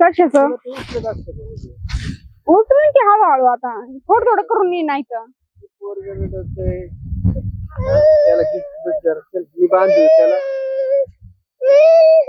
कशाच? ते? उचलून की हळूहळू आता? थोडं थोडं करून ये नाही तर.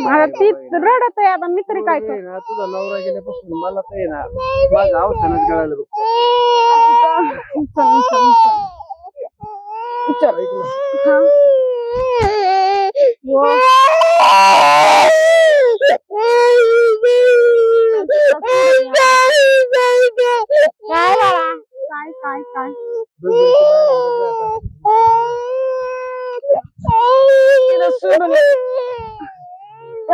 मला ती रडत आहे आता मी तरी काय करू? ना तुझा नवरा गेल्यापासून मला आहे ना माझं अवसानच गळालं बघ चल चल चल. चल ऐक ना हा. वो.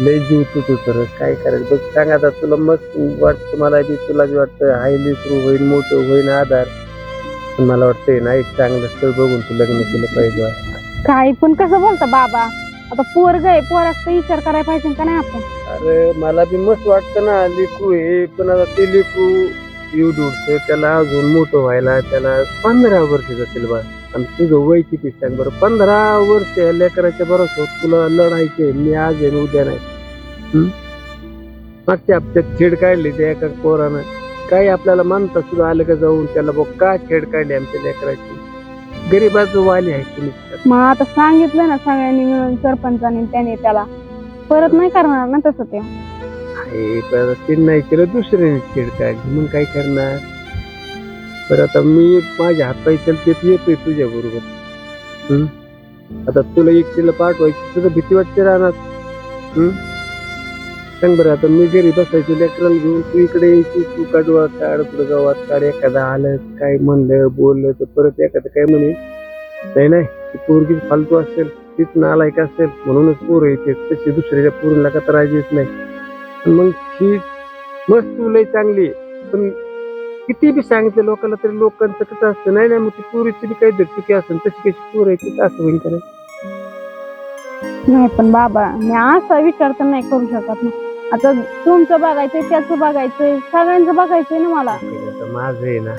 लय जीव तू तर काय करायचं? बघ सांग आता तुला मस्त वाटतं मला बी तुला बी वाटतं हाय लेकरू होईल मोठं होईल आधार. पण मला वाटतंय ना एक चांगलं स्थळ बघून तू लग्न केलं पाहिजे. काय पण कसं बोलता बाबा? आता पोरग आहे पोराचा विचार करायला पाहिजे का नाही आपण? अरे मला बी मस्त वाटतं ना लेकरू हे पण आता ते येऊ उडतं त्याला अजून मोठं व्हायला त्याला पंधरा वर्ष जातील बा. आणि तुझं वय किती सांग बरं. पंधरा वर्ष या लेकराच्या बरोबर तुला लढायचे मी आज आहे उद्या नाही. हम्म? मागच्या हप्त्यात छेड काढली त्या एका पोरानं. काही आपल्याला मानता सुद्धा आलं का जाऊन? त्याला बघ का छेड काढली आमच्या लेकराची? गरीबाचं वाली आहे तुम्ही मग आता सांगितलं ना सगळ्यांनी मिळून सरपंचाने त्याने त्याला. परत नाही करणार ना तसं ते. आहे पण ते नाही केलं दुसऱ्याने छेड काढली. मग काय करणार? बरं आता मी माझ्या हातपायी चलतेत येतोय तुझ्या बरोबर. आता तुला एकटीला पाठवायची तुझं भीती वाटते राहणार सांग बरं आता मी घरी बसायचो लेकराला घेऊन तू इकडे यायची तू काढवा काढ पुढं गावात काढ एखादा आलं काय म्हणलं बोललं तर परत एखादं काय म्हणे? नाही नाही पोरगी फालतू असेल तीच नालायक असेल म्हणूनच पोरं येते तशी दुसऱ्याच्या पोरीला का त्रास येत नाही. मग ही मस्त तुला चांगली आहे. पण किती बी सांगितलं लोकांना तरी लोकांचं कसं असतं. नाही नाही मग ती पोरीची बी काही चुकी असेल तशी कशी पोर आहे ती असं होईल का नाही? पण बाबा मी असा विचार तर नाही करू शकत ना. आता तुमचं बघायचंय त्याचं बघायचंय सगळ्यांचं बघायचंय ना मला. आता माझं आहे ना.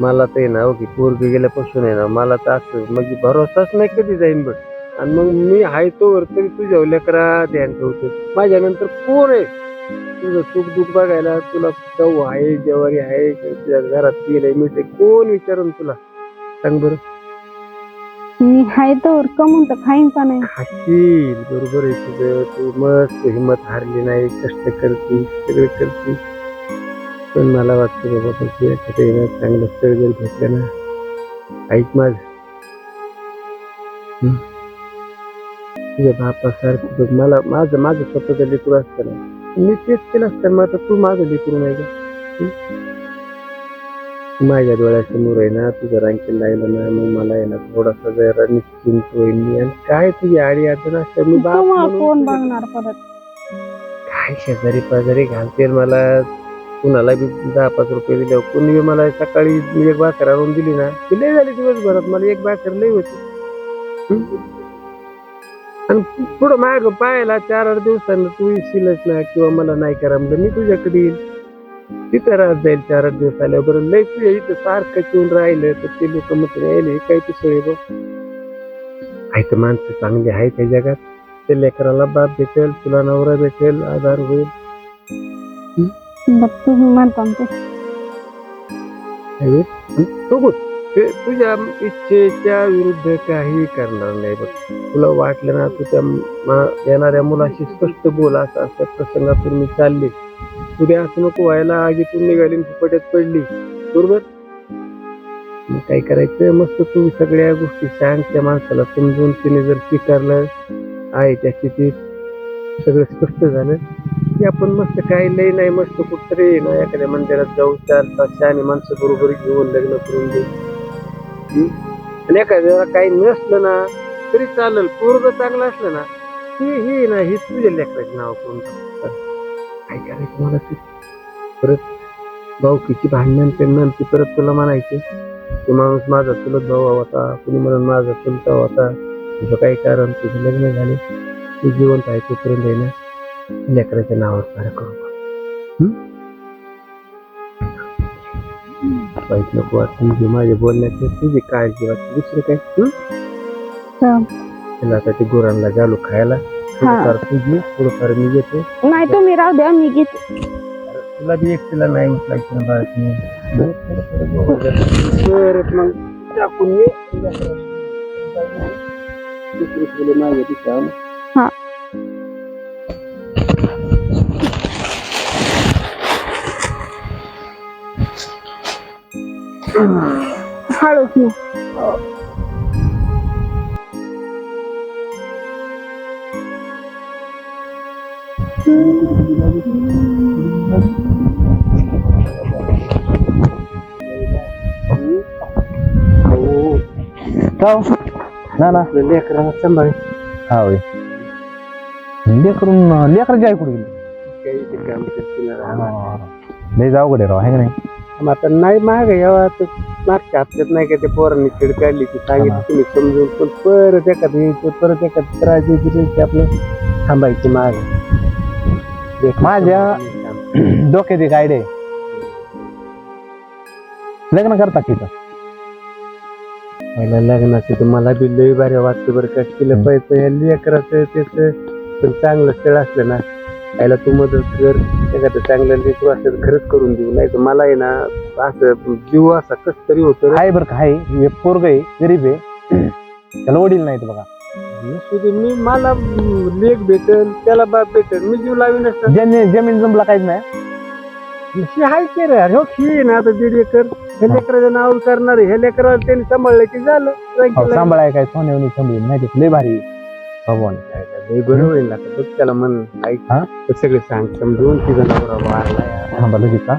मला तर आहे ना हो की पोरगी गेल्यापासून आहे ना मला तर असं म्हणजे भरोसाच नाही कधी जाईन बघ आणि मग मी हाय तोवर तरी तुझ्या लेकरा ध्यान ठेवतो माझ्यानंतर कोण आहे. तुझं सुख दुःख बघायला तुला चव आहे जेवारी आहे तुझ्या घरात गेले मिळते कोण विचारून तुला? सांग बरं. मी हाय तर कमून तर खाईन का नाही? हसील बरोबर आहे तुझं. तू मस्त हिंमत हारली नाही कष्ट करते सगळे करते. पण मला वाटतं बाबा पण तू एखादं आहे ना चांगलं स्थळ जर घेतलं ना. ऐक माझ. तुझ्या बापासारखं मला माझं माझं स्वतःचं लेकरू असतं ना. मी तेच केलं असतं मग आता तू माझं लेकरू नाही का? माझ्या डोळ्यासमोर आहे ना तुझं रांकेल लागलं ना मग मला आहे ना थोडासा जरा निश्चिंत होईल मी. आणि काय तुझी आडी अडचण असतं? मी बाप तुम्हाला म्हणून कोण तुझं- बघणार परत? काय शेजारी पाजारी घालतील मला? कुणाला बी दहा पाच रुपये दिले कोणी बी मला सकाळी एक भाकर आणून दिली ना ती लय झाली दिवसभरात. मला एक भाकर लय होती. हम्म? आणि पुढं माग पाहायला चार आठ दिवसानं तू येशीलच ना किंवा मला नाही करा म्हणलं. मी तुझ्याकडे येईल तिथं राहत जाईल चार आठ दिवस आल्यावर. बरं लय तुझ्या इथं सारखं येऊन राहिलं तर ते लोक यायले हे काय पिसळे बघ. आहेत माणसं चांगली आहेत त्या जगात. ते लेकराला बाप भेटेल तुला नवरा भेटेल आधार होईल. बघ तुम्ही म्हणता ना ते. आहे. आणि बघू. ते तुझ्या इच्छेच्या विरुद्ध काही करणार नाही बघ. तुला वाटलं ना तू त्या येणाऱ्या मुलाशी स्पष्ट बोल असं असं प्रसंगातून मी चालली. उद्या असं नको व्हायला आगीतून निघाली फुपट्यात पडली. बरोबर? मग काय करायचं? मस्त तू सगळ्या गोष्टी सांग त्या माणसाला समजून तिने जर स्वीकारलं आहे त्या स्थितीत. सगळं स्पष्ट झालं. की आपण मस्त काही लय नाही मस्त कुठतरी ना एखाद्या मंदिरात जाऊ चार तास आणि माणसं बरोबर घेऊन लग्न करून देऊ. आणि एखाद्याला काही नसलं ना तरी चालेल पोरग चांगलं असलं ना ही ही ना ही तुझ्या लेकराचे नाव करून काय करायचं मला ते? परत भाऊकीची भांडण पेंडण ती परत तुला म्हणायचे ते माणूस माझा चुलत भाऊ होता कुणी म्हणून माझा चुलता होता तुझं काही कारण तुझं लग्न झाले तू जिवंत आहे तोपर्यंत आहे ना लेकराच्या नावावर फार करू वाईट नको वाटतं म्हणजे माझ्या बोलण्याची तुझी काळजी वाटते दुसरं काय हं? हा. त्याला आता ते गुरांना घालू खायला थोडंफार तुझी थोडंफार मी घेते नाही तुम्ही राहू द्या मी घेते तुला बी एकटीला नाही उचलायचं ना. बरं, थोडं थोडं गोळा कर. बरं, मग टाकून ये दुसरी फुलं मागे तिथं आण. हळूच मी हो, ना ना आपल्या लेकराला सांभाळ हा होय लेकरून लेकराची आई कुठे गेली काही ते काम करतील ना. लय अवघड आहे राव आहे का नाही मग आता नाही माग यावा तर मागच्या हप्त्यात नाही का ते पोरांनी खेळ काढली ती सांगितलं तुम्ही समजून. पण परत एखाद यायचं परत एखाद त्रास द्यायची त्याची आपलं थांबायची माग. माझ्या- डोक्यात एक आयडिया आहे. लग्न करता की इथं? पहिल्या लग्नाचं तर मला बी लय भारी वाटतं बरं का. केलं या लेकराचं त्याच. पण चांगलं स्थळ असलं ना याला तू मदत कर. एखादं चांगलं लेकरू असलं खरंच करून देऊ. नाही तर मला आहे ना असं जीव असा कस तरी होतो रे. आहे बरं का आहे एक पोरग आहे गरीब आहे. त्याला वडील नाहीत बघा. नसू दे, मी मला लेख भेटेल त्याला बाप भेटेल मी जीव लावीन असतं ज्यांनी जमीन जमला काहीच नाही. ही हाय की रे? हो ही आहे ना आता दीड एकर. हे लेकराच्या नावावर करणार आहे. हे लेकराला त्यांनी सांभाळलं की झालं. अहो. सांभाळाय काय सोन्यावणी माहिती आहे, लय भारी. भगवान लय बरं होईल आता बघ त्याला म्हण ऐक हा? तर सगळे सांग समजून तिचा नवरा वारला यार. थांबा लगेच का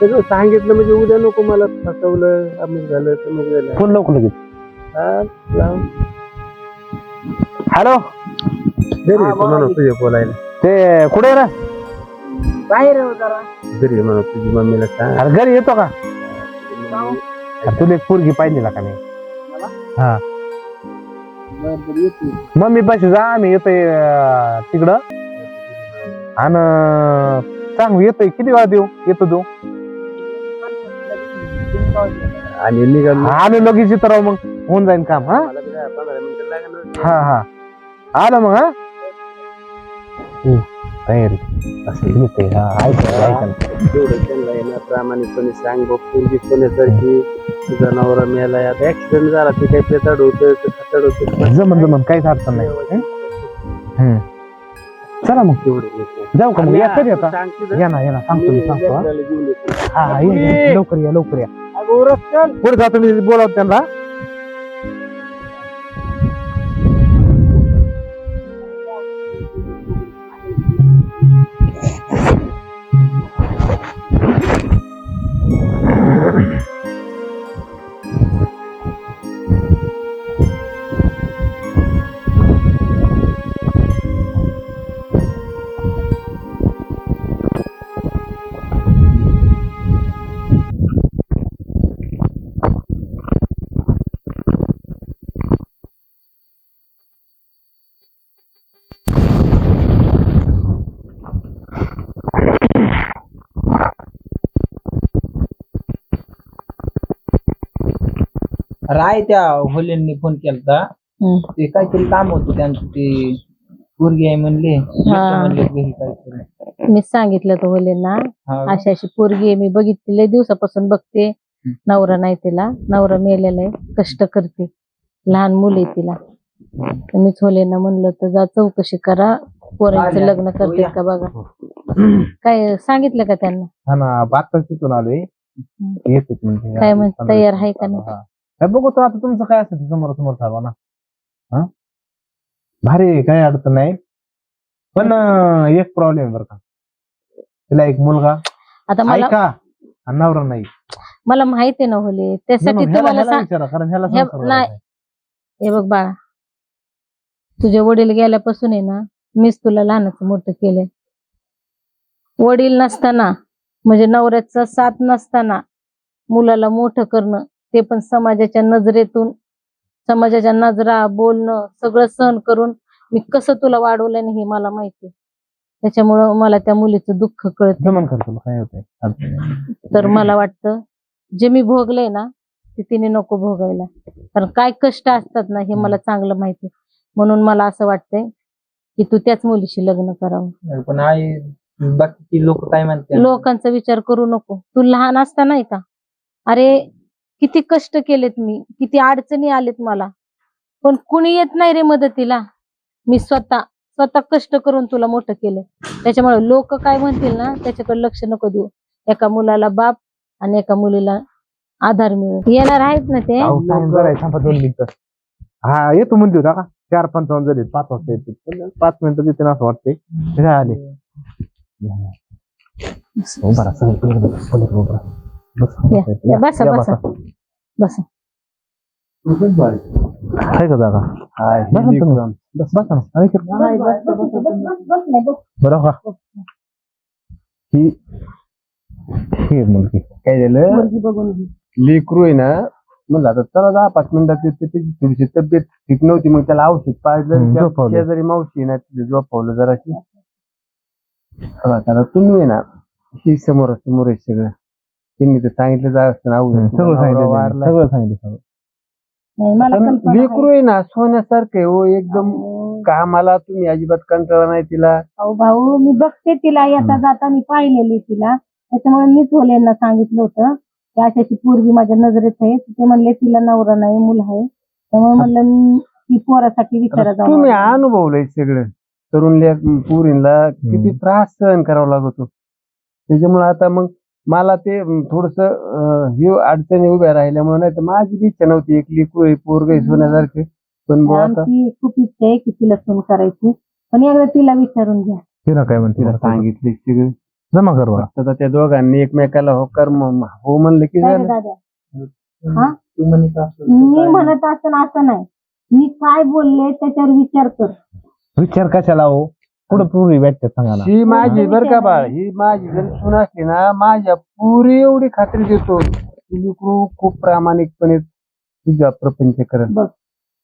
सगळं सांगितलं म्हणजे उद्या नको मला फसवलं अमुक झालं तमुक झालं. फोन लवकर लगेच. हा, लाव. हॅलो? घरी म्हणून तुझे बोलायला. ते कुठे आहे रे? बाहेर हो जरा. घरी म्हणून तुझी मम्मीला सांग. अरे घरी येतो का? अरे तुला एक पोरगी पाहिजे का नाही? हा. मम्मी पाशी जा आम्ही येतोय अं, तिकडं. आणि सांग येतोय किती वेळा देऊ? येतो तू आणि निघालो. आलो लगेच येतो राव मग. होऊन जाईल काम हा? पंधरा मिनिटं लागणार. हा हा. आलो मग हा? हम्म, तयारी. असं येते हा ऐक ऐक तेवढं त्यांना आहे ना प्रामाणिकपणे सांग बघ पोरगी सोन्यासारखी तुझा नवरा मेला आता ऍक्सिडेंट झाला ते काही पेताड होतं ते खाताड होतं जमन जमन काहीच अडचण नाही हं? हम्म. चला मग तेवढं जाऊ का मग या कधी आता. या ना या ना सांगतो मी सांगतो हा. येतो. हा हा, या, या. लवकर या लवकर या. पुढे जातो मी बोलावतो त्यांना राय त्या होलेंनी फोन केलता. हम्म. ते काहीतरी काम होतं त्यांचं ते गुरगी आहे म्हणले येतो म्हणले घरी काहीतरी. मी सांगितलं तर होले ना हा. अशी अशी पोरगी आहे मी बघितली लय दिवसापासून बघते. नवरा नाही तिला नवरा मेलेला आहे कष्ट करते. लहान मुलं आहे तिला. तर मीच होले ना म्हणलं तर जा चौकशी करा पोरांचं आल्या. लग्न करते का बघा. काय सांगितलं का त्यांना? हा ना तिथून आलोय येतो म्हणजे. काय म्हणते, तयार आहे. का नाही? हा. काय बघू तो आता तुमचं काय असेल ते समोर समोर ठरवा ना. हा? भारी काही अडचण नाही. पण अं, एक प्रॉब्लेम बरं का. तिला एक मुलगा. आता मला ऐका आणि नवरा नाही. मला माहिती आहे ना होले. त्यासाठी म्हणून ह्याला- तुम्हाला ह्याला सांग विचारा कारण ह्याला ह्या- संसार नाही. करायचा आहे. हे बघ बाळा. तुझे वडील गेल्यापासून आहे ना मीच तुला लहानाचं मोठं केलंय. वडील नसताना म्हणजे नवऱ्याचा साथ नसताना मुलाला मोठं करणं ते पण समाजाच्या नजरेतून समाजाच्या नजरा बोलणं सगळं सहन करून मी कसं तुला वाढवलं नाही हे मला माहिती त्याच्यामुळं मला त्या मुलीचं दुःख कळत जमन कर तुला काय होतंय अडचण नाही. तर मला वाटतं जे मी भोगलंय ना ते तिने नको भोगायला. कारण काय कष्ट असतात ना हे मला चांगलं माहिती म्हणून मला असं वाटतंय की तू त्याच मुलीशी लग्न करावं. पण आई बाकीची लोक काय म्हणते लोकांचा विचार करू नको. तू लहान असता नाही का? अरे किती कष्ट केलेत मी किती अडचणी आलेत मला. पण कुणी येत नाही रे मदतीला. मी स्वतः स्वतः कष्ट करून तुला मोठं केलं त्याच्यामुळे लोक काय म्हणतील ना त्याच्याकडे लक्ष नको देऊ. एका मुलाला बाप आणि एका मुलीला आधार मिळेल येणार आहेत ना ते? अहो, time जरा आहे, थांबा दोन मिनिटं. हा येतो म्हणते होता का चार पंचावन्न झाले पाच वाजता येते पण पाच मिनिटं देते ना असं वाटतंय. ते काय आले. उभा राहा, सगळं पलीकडे बस, पलीकडे उभा राहा. बस, या, या, बसा, या, बसा. बस. आहे का जागा हाय, बसा हे तुम्ही. लेकरं. बस बसा ना आणि इकडे. बरं का? ही ही मुलगी. काय झालं? मुलगी बघून घे. लेकरू आहे ना म्हणलं आता चला दहा पाच मिनिटात येते त्याची थोडीशी तब्येत ठीक नव्हती मग त्याला औषध हम्म, त्या झोपवलं. शेजारी मावशी आहे ना तिथे झोपवलं जराशी. बघा, आता तुम्ही आहे ना ही समोर समोर आहे सगळं. त्यांनी तर सांगितलं जा असतं ना औषध सगळं नवरा सांगितलं त्यांनी. वारला. सगळं सांगितलं सगळं. नाही मला पण कल्पना लेकरू आहे ना सोन्यासारखं आहे हो एकदम कामाला तुम्ही अजिबात कंटाळा नाही तिला. अहो भाऊ मी बघते तिला येता जाता मी पाहिलेली तिला. त्याच्यामुळे मीच होल्यांना सांगितलं होतं. की अशाची पोरगी माझ्या नजरेत आहे. ते म्हणले तिला नवरा नाही मुलं आहे. त्यामुळे म्हणलं मी ती पोरासाठी विचारा जाऊ तुम्ही अनुभवलंय सगळं. तरुण पुरीला किती त्रास सहन करावा लागतो. त्याच्यामुळे आता मग मला ते थोडस हे अडचणी उभ्या राहिल्यामुळे नाही तर माझी बी इच्छा नव्हती एक लिकू पोरग सोन्यासारखे. पण आमची खूप इच्छा आहे की तिला सून करायची. पण एकदा तिला विचारून घ्या. तिला काय म्हणते? तिला सांगितले सगळं जमा कर आता त्या दोघांनी एकमेकाला होकार म- हो म्हणलं की काय रे झालं. दादा. हा? तू म्हणत तर मी? म्हणत असं असं नाही. मी काय बोलले त्याच्यावर विचार कर. विचार कशाला हो? कुठं पूर्वी भेटतात सांगा ना ही माझी हो, बर का विचार बाळ आहे. ही माझी जर सून असली ना माझ्या पुरी एवढी खात्री देतो की लेकरू खूप प्रामाणिकपणे तुझा प्रपंच करत बघ.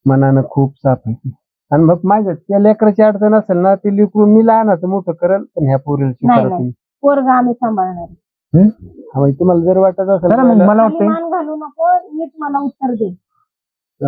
मनानं खूप साफ आहे ती. आणि मग माझ्या त्या लेकराची अडचण असेल ना ते लेकरू मी लहानाचं मोठं करल पण ह्या पोरीला नाही, स्वीकारत नाही. नाही पोरग आम्ही सांभाळणार? हा, म्हणजे तुम्हाला जर वाटत असेल चला मग पहिलं- मला खाली वाटतंय मान घालू नको नीट मला उत्तर दे.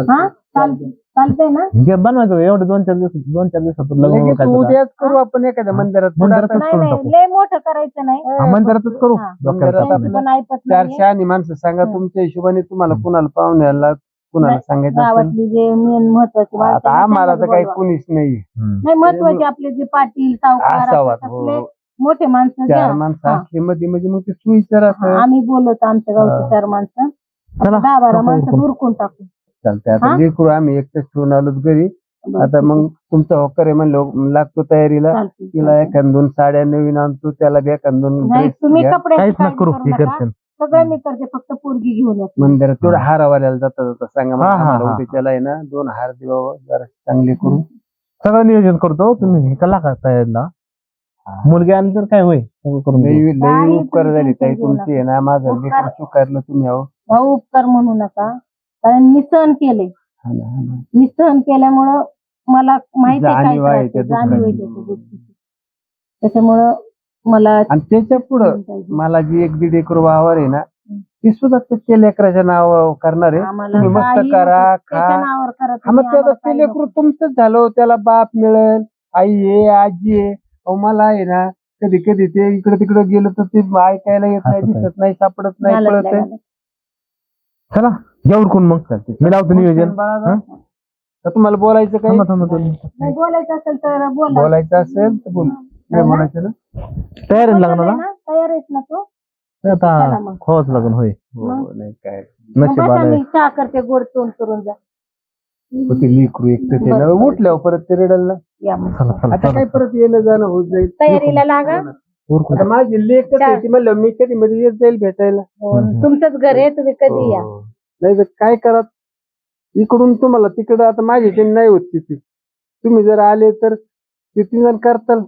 हा चालतंय चालतंय ना घे बनवायचं एवढे दोन चार दिवस दोन चार दिवसात लग्न लगेच उरकायचं का? उद्याच करू आपण एखाद्या मंदिरात पुढं नाही करून नाही टाकू. लय मोठं करायचं नाही हा, मंदिरातच करू हा. डोक्याला मंदिरात ताप आपलं- नाही. पण ऐकत चार नाही शहाणी माणसं सांगा. तुमच्या हिशोबाने तुम्हाला कुणाला पाहुण्याला कुणाला नाही, सांगायचं असेल गावातली जे मेन महत्त्वाचे माणसं आता आहेत, आम्हाला तर काही बोलवा. कुणीच नाही हम्म. नाही महत्त्वाचे आपले जे पाटील सावकार असावात असतात, हो मोठे माणसं चार माणसं हा. असली मध्ये म्हणजे मग ते सुविचार हा, असं आम्ही बोलवतो आमच्या गावचे. चार माणसं चला, दहा बारा माणसं उरकून. उरकून टाकू चालतंय. आता हा? लेकरू आम्ही एकटंच ठेवून आलो घरी. आता मग. तुमचा होकर आहे म्हणलं लागतो तयारीला. चालतंय, तिला चालतंय. एखाद दोन साड्या नवीन आणतो त्याला बी एखाद दोन नाही ड्रेस तुम्ही घ्या. कपडे काहीच ना करू हे करते सगळं मी करते फक्त पोरगी घेऊन येते मंदिरात तेवढं हारावाल्याला जाता जाता सांगा मला. हा, हा, आम्हाला हा. उद्याच्याला आहे ना दोन हार देवा जरा चांगले करू. सगळं नियोजन करतो तुम्ही हे कला का तयारीला? मुलगी आली तर काय होय सगळं करून देऊ. लई लई काही उपकार झाली ताई तुमची आहे ना माझं उपकार- लेकरू स्वीकारलं तुम्ही अहो. भाऊ उपकार म्हणू नका. कारण मी सहन केले हा ना, हा ना. मी सहन केल्यामुळं मला माहिती आहे काय जाणीव आहे त्रास त्या आहे, जाणीव आहे दुःखाची. त्याच्या गोष्टीची. त्याच्यामुळं मला आणि त्याच्या पुढं. मला जी एक दीड एकर वावर आहे ना ती सुद्धा त्या लेकराच्या नाव करणार आहे आम्हाला तुम्ही मस्त काही करा नको. त्याच्या खा नावावर हा मग ते आम्हाला ते काही लेकरू नको. तुमचंच झालं त्याला बाप मिळेल आई आहे आजी आहे अहो मला आहे ना कधी कधी ते इकडे तिकडे गेलो तर ते ऐकायला येत नाही असं काय? दिसत नाही सापडत नाही कळत नाही. चला घ्या उरकून मग मी लावतो नियोजन. तर तुम्हाला बोलायचं काही? थांबा थांबा दोन मिनिटं. नाही बोलायचं असेल तर बोला. बोलायचं असेल तर बोल. काय बोलायचं ना तयारी बोलला लागणार नाही ना ना? तयार आहेस ना तू? ते आता मग. खोच लागून होय. हो, नाही काय? मग बसा मी चहा करते गोड तोंड करून जा. ते लेकरू एकटं ते ना बरं, बरं. उठल्यावर परत ते रडल. ना या मग. चला चला आता काय परत येणं जाणं होत जाईल तयारीला लागा. उरकून आता माझी लेख. म्हणलं मी कधी मध्ये येत जाईल भेटायला. हो. तुमचंच घर आहे तुम्ही कधी या. हो. नाही तर काय करा? इकडून तुम्हाला तिकडं आता माझी नाही होत तिथे. तुम्ही जर आले तर ते तिन्ही जण करताल?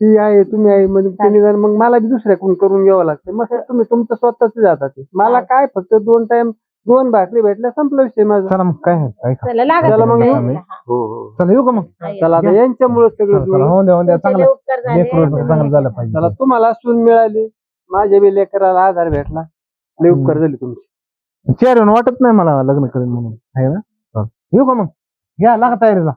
ती आहे तुम्ही आहे म्हणजे तिन्ही जण मग मला बी दुसऱ्याकडून करून घ्यावं लागतं? मग तुम्ही तुमचं स्वतःच जातात ते. मला काय फक्त दोन टाइम दोन भाकरी भेटल्या संपला विषय माझा. चला मग काय आहे. चला मग. येऊ. हा. हो चला येऊ का मग? चला आता यांच्यामुळे चला, सगळं चला, जुळलं. होऊन द्या होऊन द्या. तुमचे लय चांगलं उपकार झाले. लेकरू तुम्ही चांगलं झालं हे पाहिजे. चला तुम्हाला सून मिळाली. माझ्या बी लेकराला आधार भेटला. लय उपकार झाले तुमचे. चेहऱ्यावर वाटत नाही मला लग्न करेन म्हणून. आहे ना. येऊ का मग? घ्या लागा तयारीला.